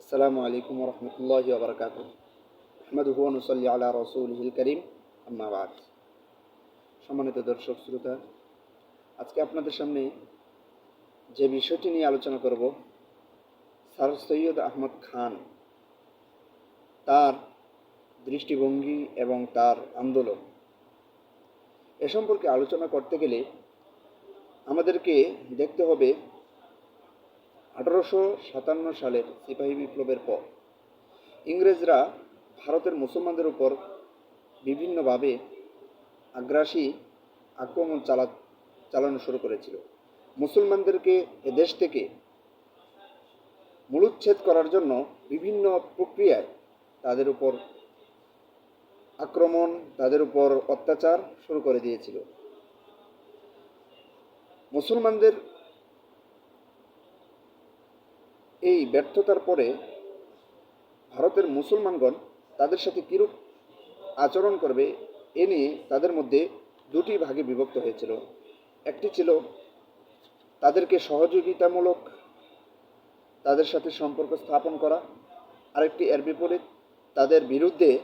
আসসালামু আলাইকুম রহমতুল্লাহ বারকাত আহমদ হুয়ানুসল্লি আলা রসুল করিম। আম্মাবাদ সম্মানিত দর্শক, শ্রোতা, আজকে আপনাদের সামনে যে বিষয়টি নিয়ে আলোচনা করব, স্যার সৈয়দ আহমদ খান তার দৃষ্টিভঙ্গি এবং তার আন্দোলন। এ সম্পর্কে আলোচনা করতে গেলে আমাদেরকে দেখতে হবে আঠারোশো সাতান্ন সালের সিপাহী বিপ্লবের পর ইংরেজরা ভারতের মুসলমানদের উপর বিভিন্নভাবে আগ্রাসী আক্রমণ চালা, চালানো শুরু করেছিল। মুসলমানদেরকে দেশ থেকে মূলুচ্ছেদ করার জন্য বিভিন্ন প্রক্রিয়ায় তাদের উপর আক্রমণ, তাদের উপর অত্যাচার শুরু করে দিয়েছিল। মুসলমানদের এই ব্যর্থতার পরে ভারতের মুসলমানগণ তাদের সাথে কিরূপ আচরণ করবে, এ নিয়ে তাদের মধ্যে দুটি ভাগে বিভক্ত হয়েছিল। একটি ছিল তাদেরকে সহযোগিতামূলক তাদের সাথে সম্পর্ক স্থাপন করা, আরেকটি এর বিপরীত তাদের বিরুদ্ধে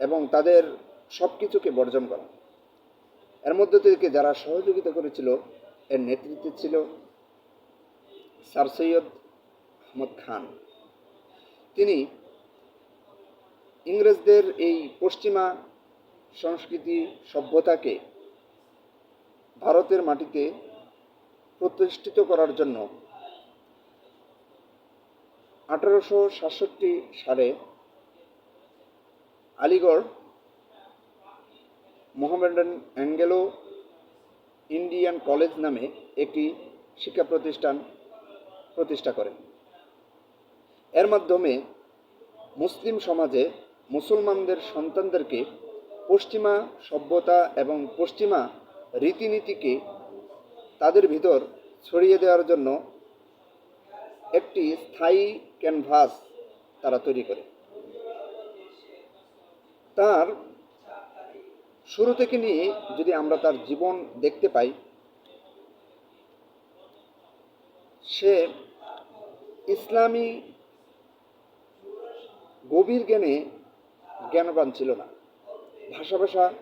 এবং তাদের সব কিছুকে বর্জন করা। এর মধ্যে থেকে যারা সহযোগিতা করেছিল, এর নেতৃত্বে ছিল স্যার সৈয়দ আহমদ খান। তিনি ইংরেজদের এই পশ্চিমা সংস্কৃতি সভ্যতাকে ভারতের মাটিতে প্রতিষ্ঠিত করার জন্য আঠারোশো সাতষট্টি সালে Aligarh, Mohammedan Anglo Indian College নামে একটি শিক্ষা প্রতিষ্ঠান প্রতিষ্ঠা করেন এর মাধ্যমে মুসলিম সমাজে মুসলমানদের সন্তানদেরকে পশ্চিমা সভ্যতা এবং পশ্চিমা রীতিনীতিকে তাদের ভিতর ছড়িয়ে দেওয়ার জন্য একটি স্থায়ী ক্যানভাস তারা তৈরি করে। তার শুরু থেকে নিয়ে যদি আমরা তার জীবন দেখতে পাই, সে ইসলামী গভীর জ্ঞানে জ্ঞানবান ছিল না। ভাষা ভাষা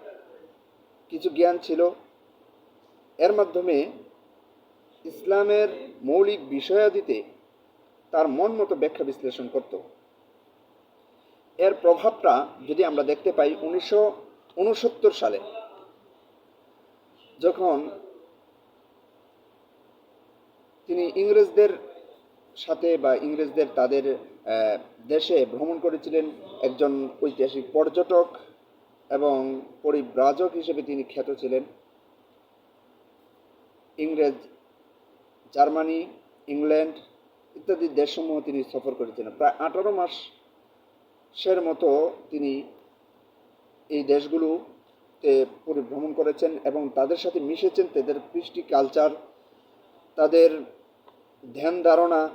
কিছু জ্ঞান ছিল। এর মাধ্যমে ইসলামের মৌলিক বিষয়াদিতে তার মন মতো ব্যাখ্যা বিশ্লেষণ করত। এর প্রভাবটা যদি আমরা দেখতে পাই, উনিশশো উনসত্তর সালে যখন তিনি ইংরেজদের সাথে বা ইংরেজদের তাদের দেশে ভ্রমণ করেছিলেন একজন ঐতিহাসিক পর্যটক এবং পরিব্রাজক হিসেবে তিনি খ্যাত ছিলেন। ইংরেজ, জার্মানি, ইংল্যান্ড ইত্যাদি দেশসমূহ তিনি সফর করেছিলেন। প্রায় আঠারো মাসের মতো তিনি এই দেশগুলোতে পরিভ্রমণ করেছেন এবং তাদের সাথে মিশেছেন। তাদের কৃষ্টি কালচার তাদের ধ্যান ধারণা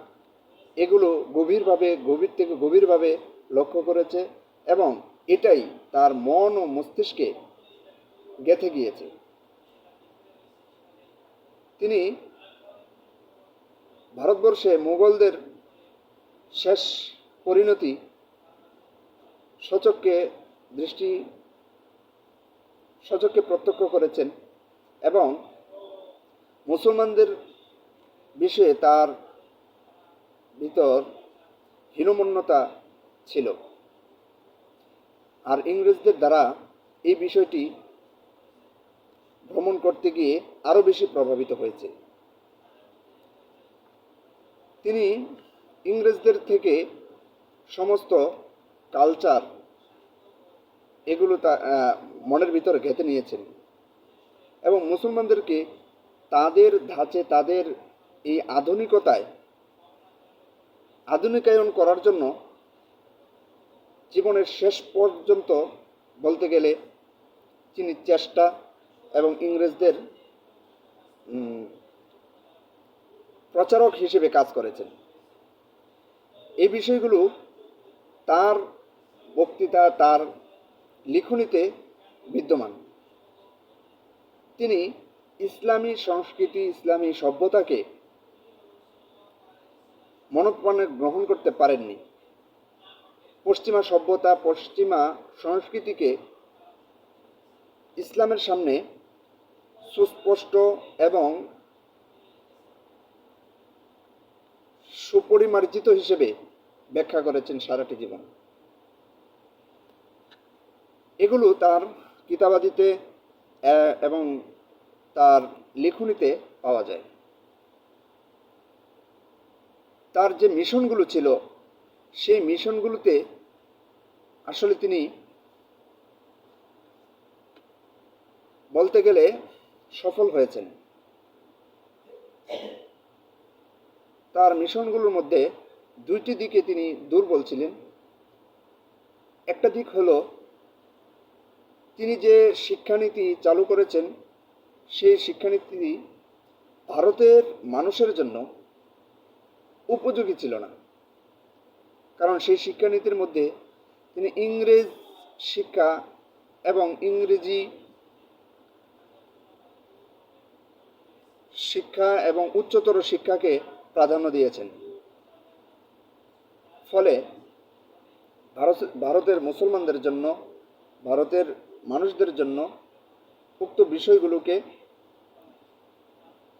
এগুলো গভীরভাবে গভীর থেকে গভীরভাবে লক্ষ্য করেছে এবং এটাই তার মন ও মস্তিষ্কে গেঁথে গিয়েছে। তিনি ভারতবর্ষে মুঘলদের শেষ পরিণতি সচককে দৃষ্টি, সচককে প্রত্যক্ষ করেছেন এবং মুসলমানদের বিষয়ে তার ভিতর হীনমন্যতা ছিল। আর ইংরেজদের দ্বারা এই বিষয়টি ভ্রমণ করতে গিয়ে আরও বেশি প্রভাবিত হয়েছে। তিনি ইংরেজদের থেকে সমস্ত কালচার এগুলো তা মনের ভিতরে ঘেঁতে নিয়েছেন এবং মুসলমানদেরকে তাদের ধাঁচে, তাদের এই আধুনিকতায় আধুনিকায়ন করার জন্য জীবনের শেষ পর্যন্ত বলতে গেলে তিনি চেষ্টা এবং ইংরেজদের প্রচারক হিসেবে কাজ করেছেন। এই বিষয়গুলো তার বক্তৃতা, তার লিখনিতে বিদ্যমান। তিনি ইসলামী সংস্কৃতি, ইসলামী সভ্যতাকে মনোপ্রাণে গ্রহণ করতে পারেননি। পশ্চিমা সভ্যতা, পশ্চিমা সংস্কৃতিকে ইসলামের সামনে সুস্পষ্ট এবং সুপরিমার্জিত হিসেবে ব্যাখ্যা করেছেন সারাটি জীবন। এগুলো তার কিতাবাদিতে এবং তার লেখনীতে পাওয়া যায়। তার যে মিশনগুলো ছিল, সেই মিশনগুলোতে আসলে তিনি বলতে গেলে সফল হয়েছেন। তার মিশনগুলোর মধ্যে দুইটি দিকে তিনি দুর্বল ছিলেন। একটা দিক হলো, তিনি যে শিক্ষানীতি চালু করেছেন, সেই শিক্ষানীতি ভারতের মানুষের জন্য উপযোগী ছিল না। কারণ সেই শিক্ষানীতির মধ্যে তিনি ইংরেজ শিক্ষা এবং ইংরেজি শিক্ষা এবং উচ্চতর শিক্ষাকে প্রাধান্য দিয়েছেন। ফলে ভারত, ভারতের মুসলমানদের জন্য, ভারতের মানুষদের জন্য উক্ত বিষয়গুলোকে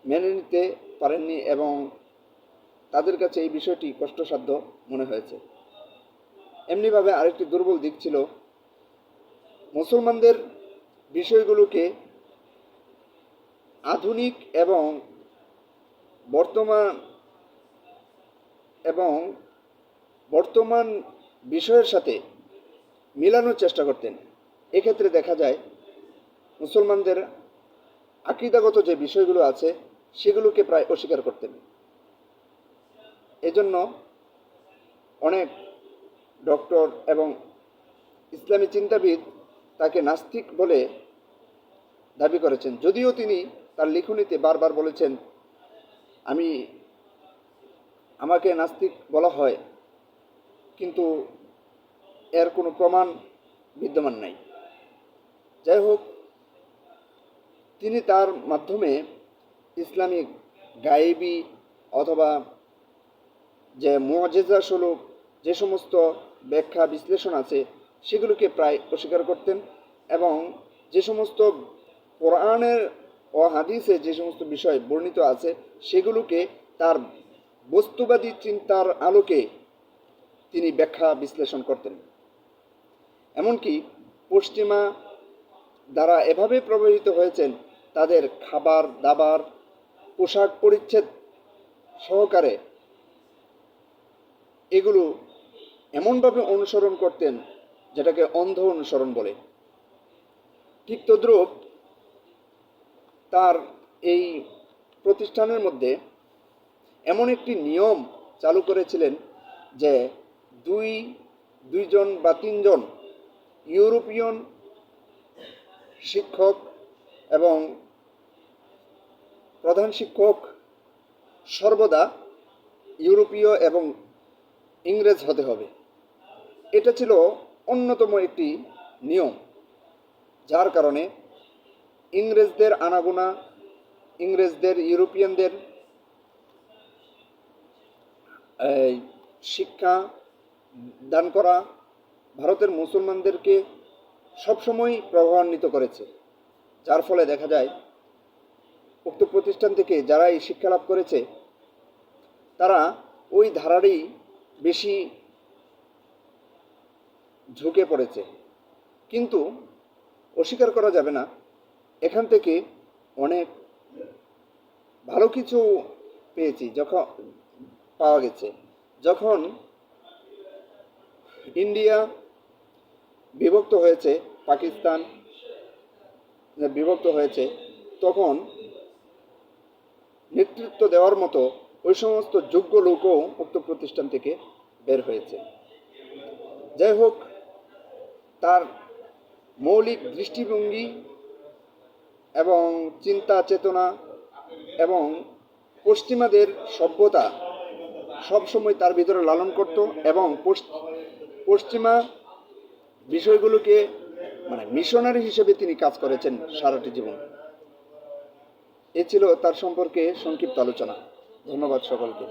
মেনে নিতে পারেননি এবং তাদের কাছে এই বিষয়টি কষ্টসাধ্য মনে হয়েছে। এমনিভাবে আরেকটি দুর্বল দিক ছিল, মুসলমানদের বিষয়গুলোকে আধুনিক এবং বর্তমান এবং বর্তমান বিষয়ের সাথে মিলানোর চেষ্টা করতেন। এক্ষেত্রে দেখা যায়, মুসলমানদের আকিদাগত যে বিষয়গুলো আছে, সেগুলোকে প্রায় অস্বীকার করতেন। এজন্য অনেক ডক্টর এবং ইসলামী চিন্তাবিদ তাকে নাস্তিক বলে দাবি করেছেন। যদিও তিনি তার লিখনীতে বারবার বলেছেন, আমি, আমাকে নাস্তিক বলা হয়, কিন্তু এর কোনো প্রমাণ বিদ্যমান নাই। যাই হোক, তিনি তার মাধ্যমে ইসলামিক গায়েবী অথবা যে মুআজেজা স্বরূপ যে সমস্ত ব্যাখ্যা বিশ্লেষণ আছে, সেগুলোকে প্রায় অস্বীকার করতেন এবং যে সমস্ত কোরআনের ও হাদিসে যে সমস্ত বিষয় বর্ণিত আছে, সেগুলোকে তার বস্তুবাদী চিন্তার আলোকে তিনি ব্যাখ্যা বিশ্লেষণ করতেন। এমনকি পশ্চিমা দ্বারা এভাবে প্রভাবিত হয়েছেন, তাদের খাবার, দাবার, পোশাক পরিচ্ছেদ সহকারে এগুলো এমনভাবে অনুসরণ করতেন যেটাকে অন্ধ অনুসরণ বলে। ঠিক তদ্রূপ তার এই প্রতিষ্ঠানের মধ্যে এমন একটি নিয়ম চালু করেছিলেন যে দুই, দুইজন বা তিনজন ইউরোপিয়ন শিক্ষক এবং প্রধান শিক্ষক সর্বদা ইউরোপীয় এবং ইংরেজ হতে হবে। এটা ছিল অন্যতম একটি নিয়ম, যার কারণে ইংরেজদের আনাগোনা, ইংরেজদের, ইউরোপিয়ানদের শিক্ষা দান করা ভারতের মুসলমানদেরকে সবসময় প্রভাবান্বিত করেছে। যার ফলে দেখা যায়, উক্ত প্রতিষ্ঠান থেকে যারা এই শিক্ষা লাভ করেছে, তারা ওই ধারারই বেশি ঝুঁকে পড়েছে। কিন্তু অস্বীকার করা যাবে না। এখান থেকে অনেক ভালো কিছু পেয়েছি যখন পাওয়া গেছে। যখন ইন্ডিয়া বিভক্ত হয়েছে, পাকিস্তান বিভক্ত হয়েছে, তখন নেতৃত্ব দেওয়ার মতো ওই সমস্ত যোগ্য লোকও উক্ত প্রতিষ্ঠান থেকে বের হয়েছে। যাই হোক, তার মৌলিক দৃষ্টিভঙ্গি এবং চিন্তা, চেতনা এবং পশ্চিমাদের সভ্যতা সবসময় তার ভিতরে লালন করত এবং পশ্চিমা বিষয়গুলোকে মানে মিশনারি হিসেবে তিনি কাজ করেছেন সারাটি জীবন। এ ছিল তার সম্পর্কে সংক্ষিপ্ত আলোচনা। ধন্যবাদ সকলকে।